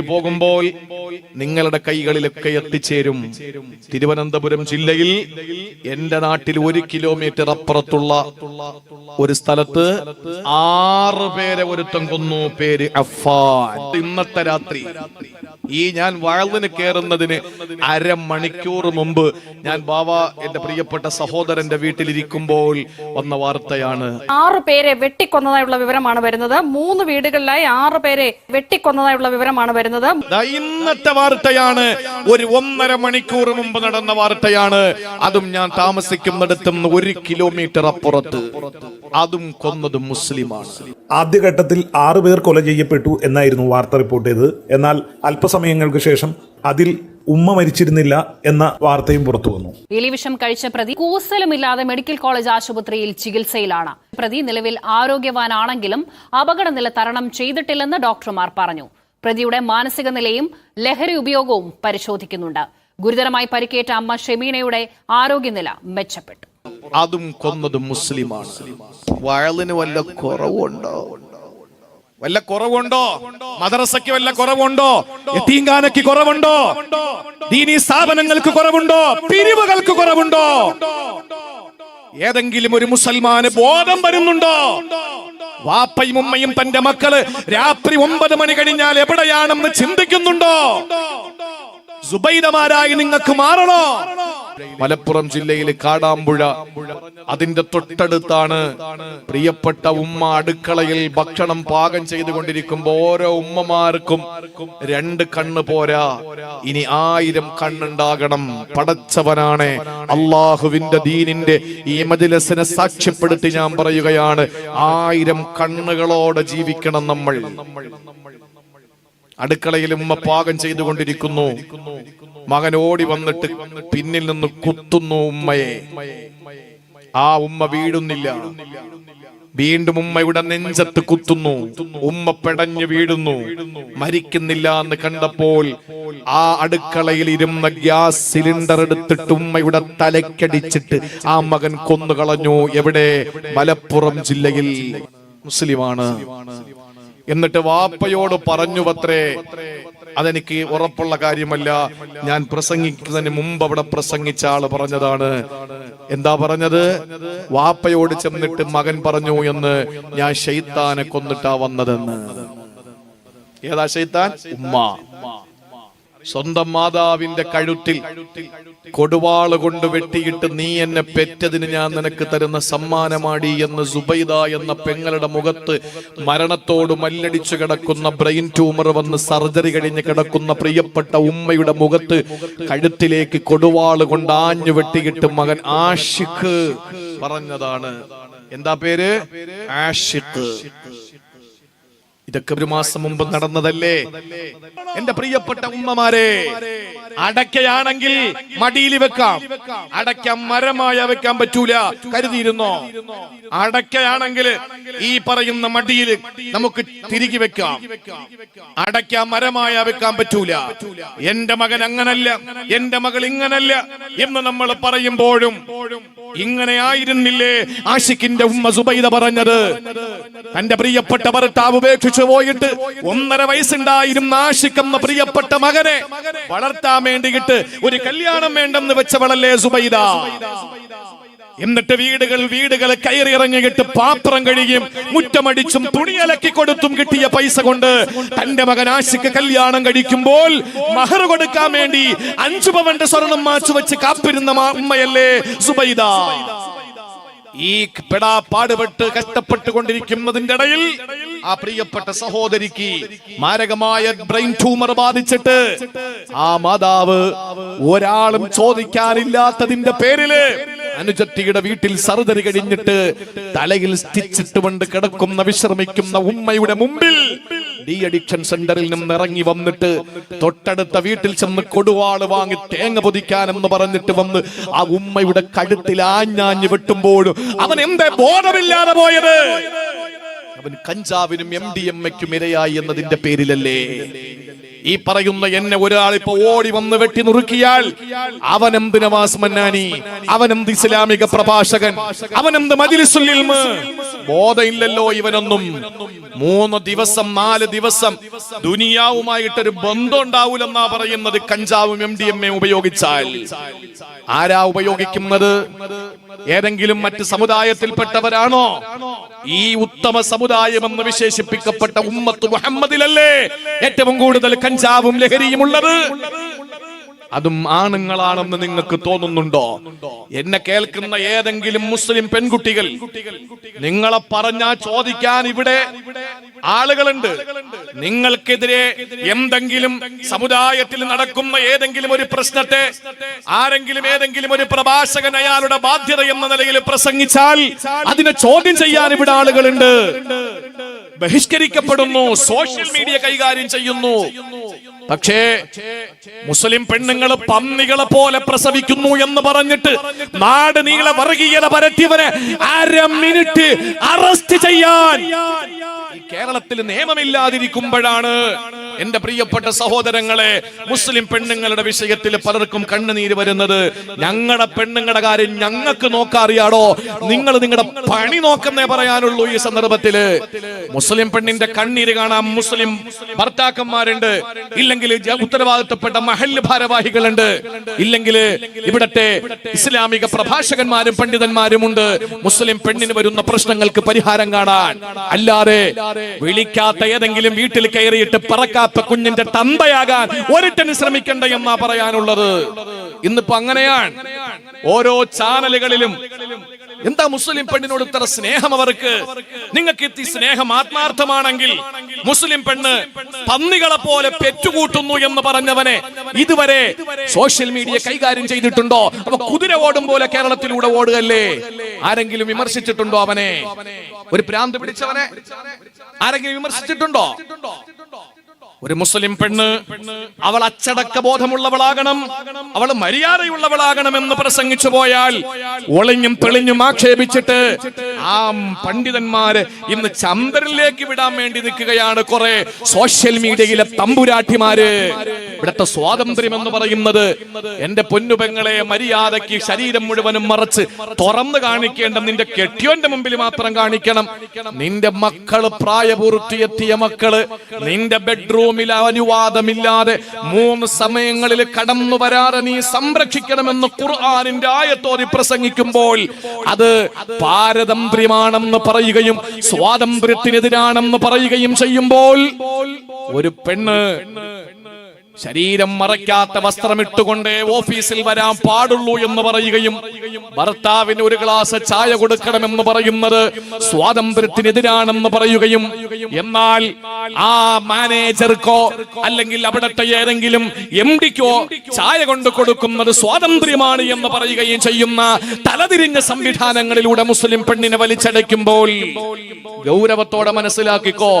പോകുമ്പോൾ നിങ്ങളുടെ കൈകളിലൊക്കെ എത്തിച്ചേരും. തിരുവനന്തപുരം ജില്ലയിൽ എന്റെ നാട്ടിൽ ഒരു കിലോമീറ്റർ അപ്പുറത്തുള്ള ഒരു സ്ഥലത്ത് ആറ് പേരെ ഒരുത്തം കൊന്നു. പേര് അഫാൻ ഇന്നത്തെ രാത്രി ഈ ഞാൻ വാഴ്ന്നിന് കയറുന്നതിന് അരമണിക്കൂർ മുമ്പ് ഞാൻ ബാബ എന്റെ പ്രിയപ്പെട്ട സഹോദരന്റെ വീട്ടിലിരിക്കുമ്പോൾ വന്ന വാർത്തയാണ്. ആറ് പേരെ വെട്ടിക്കൊന്നതായുള്ള വിവരമാണ് വരുന്നത്. മൂന്ന് വീടുകളിലായി ആറ് പേരെ വെട്ടിക്കൊന്നതായുള്ള വിവരമാണ് വരുന്നത്. ദാ ഇന്നത്തെ വാർത്തയാണ്. ഒരു ഒന്നര മണിക്കൂർ മുമ്പ് നടന്ന വാർത്തയാണ്. അതും ഞാൻ താമസിക്കുന്നിടത്തും ഒരു കിലോമീറ്റർ അപ്പുറത്ത്. അതും കൊന്നതും മുസ്ലിമാണ്. ആദ്യഘട്ടത്തിൽ ആറു പേർ കൊല ചെയ്യപ്പെട്ടു എന്നായിരുന്നു വാർത്ത റിപ്പോർട്ട് ചെയ്തത്. എന്നാൽ അല്പസമയങ്ങൾക്ക് ശേഷം അതിൽ ഉമ്മ മരിച്ചിരുന്നില്ല എന്ന വാർത്തയും പുറത്തു വന്നു. എലിവിഷം കഴിച്ച പ്രതി കൂസലുമില്ലാതെ മെഡിക്കൽ കോളേജ് ആശുപത്രിയിൽ ചികിത്സയിലാണ്. പ്രതി നിലവിൽ ആരോഗ്യവാനാണെങ്കിലും അപകടനില തരണം ചെയ്തിട്ടില്ലെന്ന് ഡോക്ടർമാർ പറഞ്ഞു. പ്രതിയുടെ മാനസിക നിലയും ലഹരി ഉപയോഗവും പരിശോധിക്കുന്നുണ്ട്. ഗുരുതരമായി പരിക്കേറ്റ അമ്മ ഷെമീനയുടെ ആരോഗ്യനില മെച്ചപ്പെട്ടു. അതും കൊന്നതും മുസ്ലിമാണ്. വയലിന് വല്ല കുറവുണ്ടോ? വല്ല കുറവുണ്ടോ? മദ്രസയ്ക്ക് വല്ല കുറവുണ്ടോ? എത്തീങ്കാനയ്ക്ക് കുറവുണ്ടോ? ദീനീ സ്ഥാപനങ്ങൾക്ക് കുറവുണ്ടോ? പിരിവുകൾക്ക് കുറവുണ്ടോ? ഏതെങ്കിലും ഒരു മുസൽമാന് ബോധം വരുന്നുണ്ടോ? വാപ്പയും ഉമ്മയും തന്റെ മക്കൾ രാത്രി ഒമ്പത് മണി കഴിഞ്ഞാൽ എവിടെയാണെന്ന് ചിന്തിക്കുന്നുണ്ടോ? സുബൈദമാരായി നിങ്ങൾക്ക് മാറണോ? മലപ്പുറം ജില്ലയിലെ കാടാമ്പുഴ. അതിന്റെ തൊട്ടടുത്താണ് പ്രിയപ്പെട്ട ഉമ്മ അടുക്കളയിൽ ഭക്ഷണം പാകം ചെയ്തുകൊണ്ടിരിക്കുമ്പോ ഓരോ ഉമ്മമാർക്കും രണ്ട് കണ്ണ് പോരാ. ഇനി ആയിരം കണ്ണുണ്ടാകണം. പടച്ചവനാണ് അള്ളാഹുവിന്റെ ദീനിന്റെ ഈ മജിലസിനെ സാക്ഷ്യപ്പെടുത്തി ഞാൻ പറയുകയാണ് ആയിരം കണ്ണുകളോടെ ജീവിക്കണം നമ്മൾ. അടുക്കളയിൽ ഉമ്മ പാകം ചെയ്തുകൊണ്ടിരിക്കുന്നു. മകൻ ഓടി വന്നിട്ട് പിന്നിൽ നിന്ന് കുത്തുന്നു ഉമ്മയെ. ആ ഉമ്മ വീടുന്നില്ല വീണ്ടും ഉമ്മയുടെ നെഞ്ചത്ത് കുത്തുന്നു. ഉമ്മ പെടഞ്ഞു വീഴുന്നു. മരിക്കുന്നില്ല എന്ന് കണ്ടപ്പോൾ ആ അടുക്കളയിൽ ഇരുന്ന ഗ്യാസ് സിലിണ്ടർ എടുത്തിട്ട് ഉമ്മയുടെ തലക്കടിച്ചിട്ട് ആ മകൻ കൊന്നുകളഞ്ഞു. എവിടെ? മലപ്പുറം ജില്ലയിൽ. മുസ്ലിമാണ്. എന്നിട്ട് വാപ്പയോട് പറഞ്ഞു പത്രേ അതെനിക്ക് ഉറപ്പുള്ള കാര്യമല്ല. ഞാൻ പ്രസംഗിക്കുന്നതിന് മുമ്പ് അവിടെ പ്രസംഗിച്ച ആൾ പറഞ്ഞതാണ്. എന്താ പറഞ്ഞത്? വാപ്പയോട് ചെന്നിട്ട് മകൻ പറഞ്ഞു എന്ന് ഞാൻ ഷെയ്ത്താനെ കൊന്നിട്ടാ വന്നതെന്ന്. ഏതാ ഷെയ്ത്താൻ ഉമ്മ. സ്വന്തം മാതാവിന്റെ കഴുത്തിൽ കൊടുവാൾ കൊണ്ട് വെട്ടിയിട്ട് നീ എന്നെ പെറ്റതിന് ഞാൻ നിനക്ക് തരുന്ന സമ്മാനമാടി എന്ന് സുബൈദ എന്ന പെങ്ങളുടെ മുഖത്ത് മരണത്തോട് മല്ലടിച്ചു കിടക്കുന്ന ബ്രെയിൻ ട്യൂമർ വന്ന് സർജറി കഴിഞ്ഞ് കിടക്കുന്ന പ്രിയപ്പെട്ട ഉമ്മയുടെ മുഖത്ത് കഴുത്തിലേക്ക് കൊടുവാൾ കൊണ്ട് ആഞ്ഞു വെട്ടിയിട്ട് മകൻ ആഷിഖ് പറഞ്ഞതാണ്. എന്താ പേര്? ആഷിഖ്. ഇതൊക്കെ ഒരു മാസം മുമ്പ് നടന്നതല്ലേ? എന്റെ പ്രിയപ്പെട്ട ഉമ്മമാരെ അടക്കയാണെങ്കിൽ മടിയിൽ വെക്കാം. അടക്ക മരമായ വെക്കാൻ പറ്റൂല. കരുതിയിരുന്നോ? അടക്കയാണെങ്കിൽ ഈ പറയുന്ന മടിയിൽ നമുക്ക് തിരികെ വെക്കാം. അടക്ക മരമായ വെക്കാൻ പറ്റൂല. എന്റെ മകൻ അങ്ങനല്ല. എന്റെ മകൾ ഇങ്ങനല്ല എന്ന് നമ്മൾ പറയുമ്പോഴും ഇങ്ങനെ ആയിരുന്നില്ലേ? ആഷിഖിന്റെ ഉമ്മ സുബൈദ പറഞ്ഞത്. തന്റെ പ്രിയപ്പെട്ട ഭർത്താവ് ഉപേക്ഷിച്ചു പോയിട്ട് ഒന്നര വയസ്സുണ്ടായിരുന്ന ആഷിഖ് എന്ന പ്രിയപ്പെട്ട മകനെ വളർത്താൻ വേണ്ടിയിട്ട് ഒരു കല്യാണം വേണ്ടെന്ന് വെച്ചവളല്ലേ സുബൈദ. എന്നിട്ട് വീടുകൾ വീടുകൾ കയറി ഇറങ്ങിയിട്ട് പാത്രം കഴിയും മുറ്റമടിച്ചും തുണിയലക്കി കൊടുത്തും കിട്ടിയ പൈസ കൊണ്ട് തന്റെ മകൻ ആശിക്ക് കല്യാണം കഴിക്കുമ്പോൾ മഹർ കൊടുക്കാൻ വേണ്ടി അഞ്ചു പവന്റെ സ്വർണം മാച്ചു വെച്ച് കാപ്പിരുന്ന ഉമ്മയല്ലേ സുബൈദ. ഈ പെടാ പാടുപെട്ട് കൊണ്ടിരിക്കുന്നതിന്റെ ഇടയിൽ ആ പ്രിയപ്പെട്ട സഹോദരിക്ക് മാരകമായ ബ്രെയിൻ ട്യൂമർ ബാധിച്ചിട്ട് ആ മാതാവ് ഒരാളും ചോദിക്കാനില്ലാത്തതിന്റെ പേരിൽ അനുജത്തിയുടെ വീട്ടിൽ സർജറി കഴിഞ്ഞിട്ട് തലയിൽ സ്റ്റിച്ചിട്ടുകൊണ്ട് കിടക്കുന്ന വിശ്രമിക്കുന്ന ഉമ്മയുടെ മുമ്പിൽ ഡി അഡിക്ഷൻ സെന്ററിൽ നിന്ന് ഇറങ്ങി വന്നിട്ട് തൊട്ടടുത്ത വീട്ടിൽ ചെന്ന് കൊടുവാൾ വാങ്ങി തേങ്ങ പൊതിക്കാനെന്ന് പറഞ്ഞിട്ട് വന്ന് ആ ഉമ്മയുടെ കഴുത്തിൽ ആഞ്ഞാഞ്ഞ് വെട്ടുമ്പോഴും അവൻ എന്തേ ബോധമില്ലാതെ പോയത്? അവൻ കഞ്ചാവിനും എം ഡി എം ഇരയായി എന്നതിന്റെ പേരിലല്ലേ? ഈ പറയുന്ന എന്നെ ഒരാൾ ഇപ്പൊ ഓടി വന്ന് വെട്ടി നുറുക്കിയാൽ അവനെന്ത് നവാസ് മന്നാനി അവനെന്ത് ഇസ്ലാമിക പ്രഭാഷകൻ? അവനെന്ത് മജിലിസുൽ ബോധയില്ലല്ലോ ഇവനൊന്നും. മൂന്ന് ദിവസം നാല് ദിവസം ദുനിയാവുമായിട്ടൊരു ബന്ധം ഉണ്ടാവൂലെന്നാ പറയുന്നത് കഞ്ചാവും എം ഡി എം എ ഉപയോഗിച്ചാൽ. ആരാ ഉപയോഗിക്കുന്നത്? ഏതെങ്കിലും മറ്റ് സമുദായത്തിൽപ്പെട്ടവരാണോ? ഈ ഉത്തമ സമുദായം എന്ന് വിശേഷിപ്പിക്കപ്പെട്ട ഉമ്മത്ത് മുഹമ്മദിലല്ലേ ഏറ്റവും കൂടുതൽ കഞ്ചാവും ലഹരിയും ഉള്ളത്. അതും ആണുങ്ങളാണെന്ന് നിങ്ങൾക്ക് തോന്നുന്നുണ്ടോ? എന്നെ കേൾക്കുന്ന ഏതെങ്കിലും മുസ്ലിം പെൺകുട്ടികൾ നിങ്ങളെ പറഞ്ഞാ ചോദിക്കാൻ ഇവിടെ ആളുകളുണ്ട്. നിങ്ങൾക്കെതിരെ എന്തെങ്കിലും സമുദായത്തിൽ നടക്കുന്ന ഏതെങ്കിലും ഒരു പ്രശ്നത്തെ ആരെങ്കിലും ഏതെങ്കിലും ഒരു പ്രഭാഷകൻ അയാളുടെ ബാധ്യത എന്ന നിലയിൽ പ്രസംഗിച്ചാൽ അതിനെ ചോദ്യം ചെയ്യാൻ ഇവിടെ ആളുകളുണ്ട്. ബഹിഷ്കരിക്കപ്പെടുന്നു സോഷ്യൽ മീഡിയ കൈകാര്യം ചെയ്യുന്നു. പക്ഷേ മുസ്ലിം പെണ്ണുങ്ങൾ പന്നികളെ പോലെ പ്രസവിക്കുന്നു എന്ന് പറഞ്ഞിട്ട് നാട് നീളെ വർഗീയത പരത്തിയവനെ അര മിനിറ്റ് അറസ്റ്റ് ചെയ്യാൻ. കേരളത്തിൽ നിയമമില്ലാതിരിക്കുമ്പോഴാണ് എന്റെ പ്രിയപ്പെട്ട സഹോദരങ്ങളെ മുസ്ലിം പെണ്ണുങ്ങളുടെ വിഷയത്തിൽ പലർക്കും കണ്ണുനീര് വരുന്നത്. ഞങ്ങളുടെ പെണ്ണുങ്ങളുടെ കാര്യം ഞങ്ങൾക്ക് നോക്കാറിയാടോ? നിങ്ങൾ നിങ്ങളുടെ പണി നോക്കുന്നേ പറയാനുള്ളൂ ഈ സന്ദർഭത്തിൽ. മുസ്ലിം പെണ്ണിന്റെ കണ്ണീര് കാണാം. മുസ്ലിം ഭർത്താക്കന്മാരുണ്ട്. ഇല്ലെങ്കിൽ ഉത്തരവാദിത്തപ്പെട്ട മഹല്ല് ഭാരവാഹികളുണ്ട്. ഇല്ലെങ്കിൽ ഇവിടത്തെ ഇസ്ലാമിക പ്രഭാഷകന്മാരും പണ്ഡിതന്മാരുമുണ്ട്. മുസ്ലിം പെണ്ണിന് വരുന്ന പ്രശ്നങ്ങൾക്ക് പരിഹാരം കാണാൻ. അല്ലാതെ വിളിക്കാത്ത ഏതെങ്കിലും വീട്ടിൽ കയറിയിട്ട് പറക്കാത്ത കുഞ്ഞിന്റെ തന്തയാകാൻ ഒരിട്ടന് ശ്രമിക്കണ്ട എന്നാ പറയാനുള്ളത്. ഇന്നിപ്പോ അങ്ങനെയാണ്. ഓരോ ചാനലുകളിലും എന്താ മുസ്ലിം പെണ്ണിനോട് ഇത്ര സ്നേഹം അവർക്ക്? നിങ്ങൾക്ക് എത്തി സ്നേഹം ആത്മാർത്ഥമാണെങ്കിൽ മുസ്ലിം പെണ്ണ് പന്നികളെ പോലെ പെറ്റുകൂട്ടുന്നു എന്ന് പറഞ്ഞവനെ ഇതുവരെ സോഷ്യൽ മീഡിയ കൈകാര്യം ചെയ്തിട്ടുണ്ടോ? അപ്പൊ കുതിര ഓടും പോലെ കേരളത്തിലൂടെ ഓടുകല്ലേ ആരെങ്കിലും വിമർശിച്ചിട്ടുണ്ടോ അവനെ? ഒരു പ്രാന്ത് പിടിച്ചവനെ ആരെങ്കിലും വിമർശിച്ചിട്ടുണ്ടോ? ഒരു മുസ്ലിം പെണ്ണ് അവൾ അച്ചടക്ക ബോധമുള്ളവളാകണം. അവൾ മര്യാദയുള്ളവളാകണമെന്ന് പ്രസംഗിച്ചു പോയാൽ ഒളിഞ്ഞും തെളിഞ്ഞും ആക്ഷേപിച്ചിട്ട് ആ പണ്ഡിതന്മാര് ഇന്ന് ചന്ദ്രനിലേക്ക് വിടാൻ വേണ്ടി നിൽക്കുകയാണ് കുറെ സോഷ്യൽ മീഡിയയിലെ തമ്പുരാട്ടിമാര്. ഇവിടുത്തെ സ്വാതന്ത്ര്യം എന്ന് പറയുന്നത് എന്റെ പൊന്നുപെങ്ങളെ മര്യാദയ്ക്ക് ശരീരം മുഴുവനും മറച്ച് തുറന്നു കാണിക്കേണ്ട നിന്റെ കെട്ടിയോന്റെ മുമ്പിൽ മാത്രം കാണിക്കണം. നിന്റെ മക്കൾ പ്രായപൂർത്തിയെത്തിയ മക്കൾ നിന്റെ ബെഡ്റൂമിൽ അനുവാദമില്ലാതെ മൂന്ന് സമയങ്ങളിൽ കടന്നു വരാതെ നീ സംരക്ഷിക്കണമെന്ന് ഖുർആാനിന്റെ ആയത്തോതി പ്രസംഗിക്കുമ്പോൾ അത് പാരതന്ത്ര്യമാണെന്ന് പറയുകയും സ്വാതന്ത്ര്യത്തിനെതിരാണെന്ന് പറയുകയും ചെയ്യുമ്പോൾ ഒരു പെണ്ണ് ശരീരം മറയ്ക്കാത്ത വസ്ത്രമിട്ടുകൊണ്ടേ ഓഫീസിൽ വരാൻ പാടുള്ളൂ എന്ന് പറയുകയും ഭർത്താവിന് ഒരു ഗ്ലാസ് ചായ കൊടുക്കണമെന്ന് പറയുന്നത് സ്വാതന്ത്ര്യത്തിനെതിരാണെന്ന് പറയുകയും എന്നാൽ ആ മാനേജർക്കോ അല്ലെങ്കിൽ അവിടത്തെ ഏതെങ്കിലും എം ഡിക്കോ ചായ കൊണ്ട് കൊടുക്കുന്നത് സ്വാതന്ത്ര്യമാണ് എന്ന് പറയുകയും ചെയ്യുന്ന തലതിരിഞ്ഞ സംവിധാനങ്ങളിലൂടെ മുസ്ലിം പെണ്ണിനെ വലിച്ചടയ്ക്കുമ്പോൾ ഗൗരവത്തോടെ മനസ്സിലാക്കിക്കോ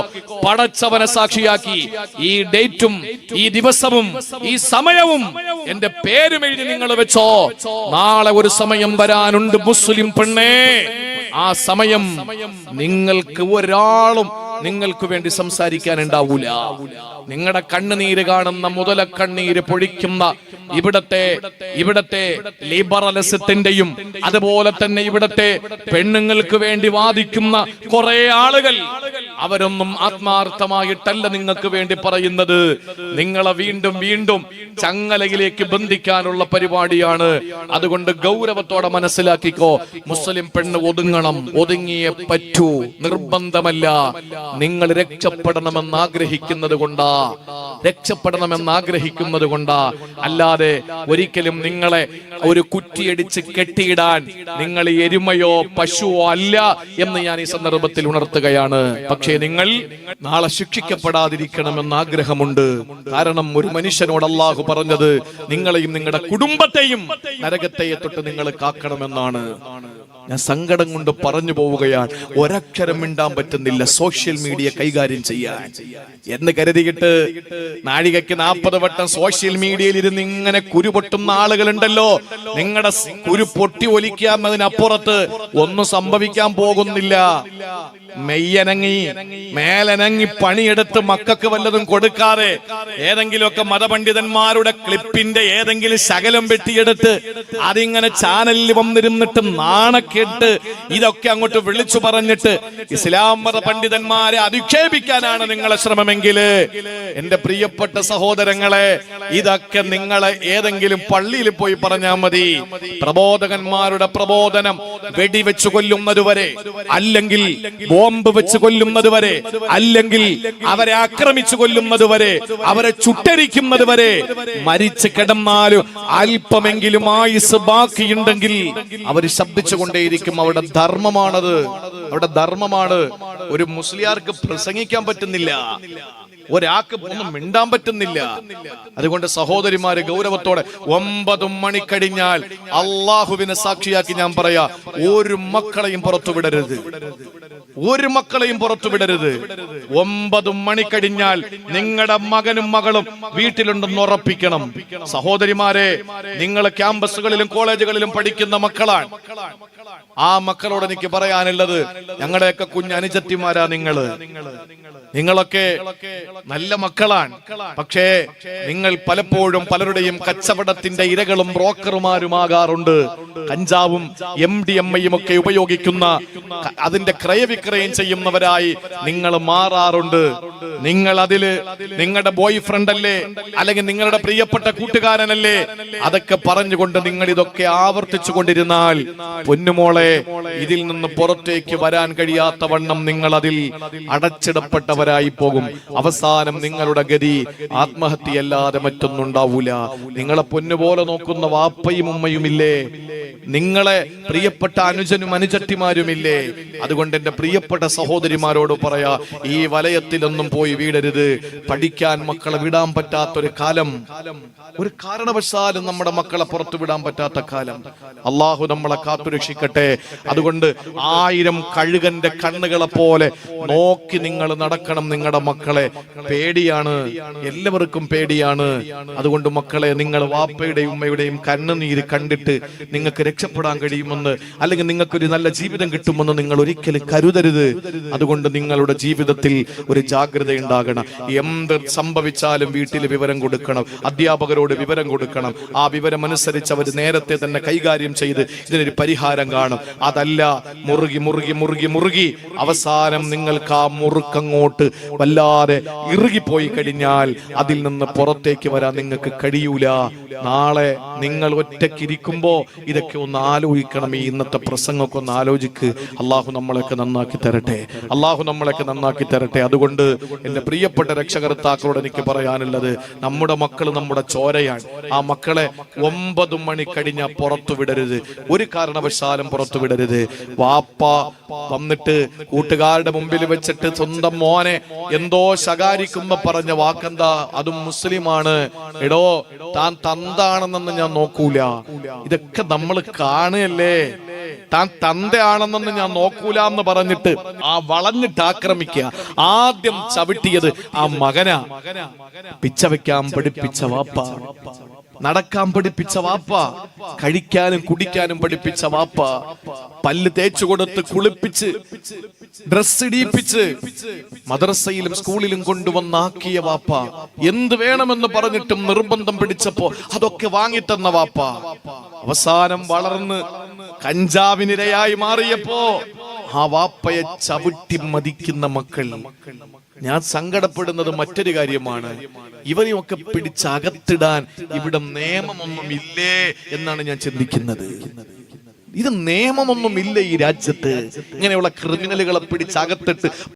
പടച്ചവനെ സാക്ഷിയാക്കി ഈ ഡേറ്റും ഈ ദിവസവും ഈ സമയവും എന്റെ പേരും എഴുതി നിങ്ങൾ വെച്ചോ. നാളെ ഒരു സമയം വരാനുണ്ട് മുസ്ലിം പെണ്ണേ. ആ സമയം നിങ്ങൾക്ക് ഒരാളും നിങ്ങൾക്ക് വേണ്ടി സംസാരിക്കാൻ ഉണ്ടാവൂല നിങ്ങളുടെ കണ്ണുനീര് കാണുന്ന മുതല കണ്ണീര് പൊഴിക്കുന്ന ഇവിടത്തെ ഇവിടത്തെ ലിബറലിസത്തിന്റെയും അതുപോലെ തന്നെ ഇവിടത്തെ പെണ്ണുങ്ങൾക്ക് വേണ്ടി വാദിക്കുന്ന കുറെ ആളുകൾ അവരൊന്നും ആത്മാർത്ഥമായിട്ടല്ല നിങ്ങൾക്ക് വേണ്ടി പറയുന്നത്. നിങ്ങളെ വീണ്ടും വീണ്ടും ചങ്ങലയിലേക്ക് ബന്ധിക്കാനുള്ള പരിപാടിയാണ്. അതുകൊണ്ട് ഗൗരവത്തോടെ മനസ്സിലാക്കിക്കോ മുസ്ലിം പെണ്ണ് ഒതുങ്ങണം. ഒതുങ്ങിയേ പറ്റൂ. നിർബന്ധമല്ല. നിങ്ങൾ രക്ഷപ്പെടണമെന്ന് ആഗ്രഹിക്കുന്നത് കൊണ്ടാ. രക്ഷപ്പെടണമെന്ന് ആഗ്രഹിക്കുന്നത് കൊണ്ടാ. അല്ലാതെ ഒരിക്കലും നിങ്ങളെ ഒരു കുറ്റിയടിച്ച് കെട്ടിയിടാൻ നിങ്ങൾ എരുമയോ പശുവോ അല്ല എന്ന് ഞാൻ ഈ സന്ദർഭത്തിൽ ഉണർത്തുകയാണ്. പക്ഷേ നിങ്ങൾ നാളെ ശിക്ഷിക്കപ്പെടാതിരിക്കണമെന്ന് ആഗ്രഹമുണ്ട്. കാരണം ഒരു മനുഷ്യനോട് അള്ളാഹു പറഞ്ഞത് നിങ്ങളെയും നിങ്ങളുടെ കുടുംബത്തെയും നരകത്തെയെ തൊട്ട് നിങ്ങൾ കാക്കണമെന്നാണ്. ഞാൻ സങ്കടം കൊണ്ട് പറഞ്ഞു പോവുകയാണ്. ഒരക്ഷരം മിണ്ടാൻ പറ്റുന്നില്ല. സോഷ്യൽ മീഡിയ കൈകാര്യം ചെയ്യാൻ. എന്ന് കരുതിയിട്ട് നാഴികയ്ക്ക് നാൽപ്പത് വട്ടം സോഷ്യൽ മീഡിയയിൽ ഇരുന്ന് ഇങ്ങനെ കുരു പൊട്ടുന്ന ആളുകളുണ്ടല്ലോ. നിങ്ങളുടെ കുരു പൊട്ടി ഒലിക്കാമെന്നതിനപ്പുറത്ത് ഒന്നും സംഭവിക്കാൻ പോകുന്നില്ല. മെയ്യനങ്ങി മേലനങ്ങി പണിയെടുത്ത് മക്കൾക്ക് വല്ലതും കൊടുക്കാതെ ഏതെങ്കിലുമൊക്കെ മതപണ്ഡിതന്മാരുടെ ക്ലിപ്പിന്റെ ഏതെങ്കിലും ശകലം വെട്ടിയെടുത്ത് അതിങ്ങനെ ചാനലിൽ വന്നിരുന്നിട്ട് നാണക്കെട്ട് ഇതൊക്കെ അങ്ങോട്ട് വിളിച്ചു പറഞ്ഞിട്ട് ഇസ്ലാം മത പണ്ഡിതന്മാരെ അധിക്ഷേപിക്കാനാണ് നിങ്ങളെ ശ്രമമെങ്കിൽ. എന്റെ പ്രിയപ്പെട്ട സഹോദരങ്ങളെ ഇതൊക്കെ നിങ്ങളെ ഏതെങ്കിലും പള്ളിയിൽ പോയി പറഞ്ഞാൽ മതി. പ്രബോധകന്മാരുടെ പ്രബോധനം വെടിവെച്ചു കൊല്ലുന്നതുവരെ അല്ലെങ്കിൽ ബോംബ് വെച്ച് കൊല്ലുന്നത് വരെ അല്ലെങ്കിൽ അവരെ ആക്രമിച്ചു കൊല്ലുന്നത് വരെ അവരെ ചുട്ടരിക്കുന്നത് വരെ മരിച്ചു കിടന്നാലും അല്പമെങ്കിലും ആയുസ് ബാക്കിയുണ്ടെങ്കിൽ അവർ ശബ്ദിച്ചുകൊണ്ടേയിരിക്കും. അവരുടെ ധർമ്മമാണത്. അവരുടെ ധർമ്മമാണ്. ഒരു മുസ്ലിയാർക്ക് പ്രസംഗിക്കാൻ പറ്റുന്നില്ല. ഒരാൾക്ക് ഒന്നും മിണ്ടാൻ പറ്റുന്നില്ല. അതുകൊണ്ട് സഹോദരിമാര് ഗൗരവത്തോടെ ഒമ്പത് മണി കഴിഞ്ഞാൽ അള്ളാഹുവിനെ സാക്ഷിയാക്കി ഞാൻ പറയാ ഒരു മക്കളെയും പുറത്തു വിടരുത് ഒരു മക്കളെയും പുറത്തു വിടരുത് ഒമ്പത് മണി കഴിഞ്ഞാൽ നിങ്ങളുടെ മകനും മകളും വീട്ടിലുണ്ടെന്ന് ഉറപ്പിക്കണം. സഹോദരിമാരെ നിങ്ങൾ ക്യാമ്പസുകളിലും കോളേജുകളിലും പഠിക്കുന്ന മക്കളാണ്. ആ മക്കളോട് എനിക്ക് പറയാനുള്ളത് ഞങ്ങളുടെയൊക്കെ കുഞ്ഞ് അനുജത്തിമാരാ നിങ്ങൾ. നിങ്ങളൊക്കെ നല്ല മക്കളാണ്. പക്ഷേ നിങ്ങൾ പലപ്പോഴും പലരുടെയും കച്ചവടത്തിന്റെ ഇരകളും ബ്രോക്കർമാരുമാകാറുണ്ട് കഞ്ചാവും എം ഡി എം ഐയും ഒക്കെ ഉപയോഗിക്കുന്ന അതിന്റെ ക്രയവിക്രയം ചെയ്യുന്നവരായി നിങ്ങൾ മാറാറുണ്ട്. നിങ്ങൾ അതിൽ നിങ്ങളുടെ ബോയ് ഫ്രണ്ട് അല്ലേ അല്ലെങ്കിൽ നിങ്ങളുടെ പ്രിയപ്പെട്ട കൂട്ടുകാരനല്ലേ? അതൊക്കെ പറഞ്ഞുകൊണ്ട് നിങ്ങൾ ഇതൊക്കെ ആവർത്തിച്ചു കൊണ്ടിരുന്നാൽ പൊന്നുമോളെ ഇതിൽ നിന്ന് പുറത്തേക്ക് വരാൻ കഴിയാത്ത വണ്ണം നിങ്ങൾ അതിൽ അടച്ചിടപ്പെട്ടവരായി പോകും. അവസാനം നിങ്ങളുടെ ഗതി ആത്മഹത്യയല്ലാതെ മറ്റൊന്നും ഉണ്ടാവൂല നിങ്ങളെ പൊന്നുപോലെ നോക്കുന്ന വാപ്പയും ഉമ്മയും ഇല്ലേ? നിങ്ങളെ പ്രിയപ്പെട്ട അനുജനും അനുചട്ടിമാരുമില്ലേ അതുകൊണ്ട് എന്റെ പ്രിയപ്പെട്ട സഹോദരിമാരോട് പറയാ ഈ വലയത്തിലൊന്നും പോയി വീടരുത്. പഠിക്കാൻ മക്കളെ വിടാൻ പറ്റാത്തൊരു കാലം. ഒരു കാരണവശാലും നമ്മുടെ മക്കളെ പുറത്തു വിടാൻ പറ്റാത്ത കാലം. അള്ളാഹു നമ്മളെ കാത്തുരക്ഷിക്കട്ടെ. അതുകൊണ്ട് ആയിരം കഴുകന്റെ കണ്ണുകളെ പോലെ നോക്കി നിങ്ങൾ നടക്കണം നിങ്ങളുടെ മക്കളെ. പേടിയാണ്. എല്ലാവർക്കും പേടിയാണ്. അതുകൊണ്ട് മക്കളെ നിങ്ങൾ വാപ്പയുടെയും ഉമ്മയുടെയും കണ്ണുനീര് കണ്ടിട്ട് നിങ്ങൾക്ക് രക്ഷപ്പെടാൻ കഴിയുമെന്ന് അല്ലെങ്കിൽ നിങ്ങൾക്കൊരു നല്ല ജീവിതം കിട്ടുമെന്ന് നിങ്ങൾ ഒരിക്കലും കരുതരുത്. അതുകൊണ്ട് നിങ്ങളുടെ ജീവിതത്തിൽ ഒരു ജാഗ്രത ഉണ്ടാകണം. എന്ത് സംഭവിച്ചാലും വീട്ടിൽ വിവരം കൊടുക്കണം. അധ്യാപകരോട് വിവരം കൊടുക്കണം. ആ വിവരം അനുസരിച്ച് അവർ നേരത്തെ തന്നെ കൈകാര്യം ചെയ്ത് ഇതിനൊരു പരിഹാരം കാണും. അതല്ല മുറുകി മുറുകി മുറുകി മുറുകി. അവസാനം നിങ്ങൾക്ക് ആ മുറുക്കങ്ങോട്ട് വല്ലാതെ ഇറുകിപ്പോയി കഴിഞ്ഞാൽ അതിൽ നിന്ന് പുറത്തേക്ക് വരാൻ നിങ്ങൾക്ക് കഴിയൂല. നാളെ നിങ്ങൾ ഒറ്റയ്ക്കിരിക്കുമ്പോ ഇതൊക്കെ ഒന്ന് ആലോചിക്കണം ഈ ഇന്നത്തെ പ്രസംഗമൊക്കെ ഒന്ന് ആലോചിക്ക്. അള്ളാഹു നമ്മളൊക്കെ നന്നാക്കി തരട്ടെ. അള്ളാഹു നമ്മളൊക്കെ നന്നാക്കി തരട്ടെ. അതുകൊണ്ട് എന്റെ പ്രിയപ്പെട്ട രക്ഷകർത്താക്കളോട് എനിക്ക് പറയാനുള്ളത് നമ്മുടെ മക്കൾ നമ്മുടെ ചോരയാണ്. ആ മക്കളെ ഒമ്പത് മണി കഴിഞ്ഞ പുറത്തു വിടരുത്. ഒരു കാരണവശാലും പുറത്തു വിടരുത്. വാപ്പ വന്നിട്ട് കൂട്ടുകാരുടെ മുമ്പിൽ വെച്ചിട്ട് സ്വന്തം മോനെ എന്തോ ശകാരിക്കുമ്പോ പറഞ്ഞ വാക്കെന്താ? അതും മുസ്ലിമാണ്. എടോ താൻ തന്താണെന്നൊന്നും ഞാൻ നോക്കൂല. ഇതൊക്കെ നമ്മൾ കാണുകയല്ലേ? താൻ തന്തയാണെന്നൊന്നും ഞാൻ നോക്കൂല എന്ന് പറഞ്ഞിട്ട് ആ വളഞ്ഞിട്ട് ആക്രമിക്കുക ആദ്യം ചവിട്ടിയത് ആ മകനാ. പിച്ച വെക്കാൻ പഠിപ്പിച്ച വാപ്പ. നടക്കാൻ പഠിപ്പിച്ച വാപ്പ. കഴിക്കാനും കുടിക്കാനും പഠിപ്പിച്ച വാപ്പ. പല്ല് തേച്ചു കൊടുത്ത് കുളിപ്പിച്ച് ഡ്രസ് ഇടിയിപ്പിച്ച് മദ്രസയിലും സ്കൂളിലും കൊണ്ടുവന്നാക്കിയ വാപ്പ. എന്ത് വേണമെന്ന് പറഞ്ഞിട്ടും നിർബന്ധം പിടിച്ചപ്പോ അതൊക്കെ വാങ്ങിത്തന്ന വാപ്പ. അവസാനം വളർന്ന് കഞ്ചാവിനിരയായി മാറിയപ്പോ ആ വാപ്പയെ ചവിട്ടി മതിക്കുന്ന മക്കൾ. ഞാൻ സങ്കടപ്പെടുന്നത് മറ്റൊരു കാര്യമാണ്. ഇവരെയൊക്കെ പിടിച്ചകത്തിടാൻ ഇവിടെ നിയമമൊന്നും ഇല്ലേ എന്നാണ് ഞാൻ ചിന്തിക്കുന്നത്. ഇത് നിയമമൊന്നും ഇല്ല ഈ രാജ്യത്ത്? ഇങ്ങനെയുള്ള ക്രിമിനലുകളെ പിടിച്ചകത്തിട്ട്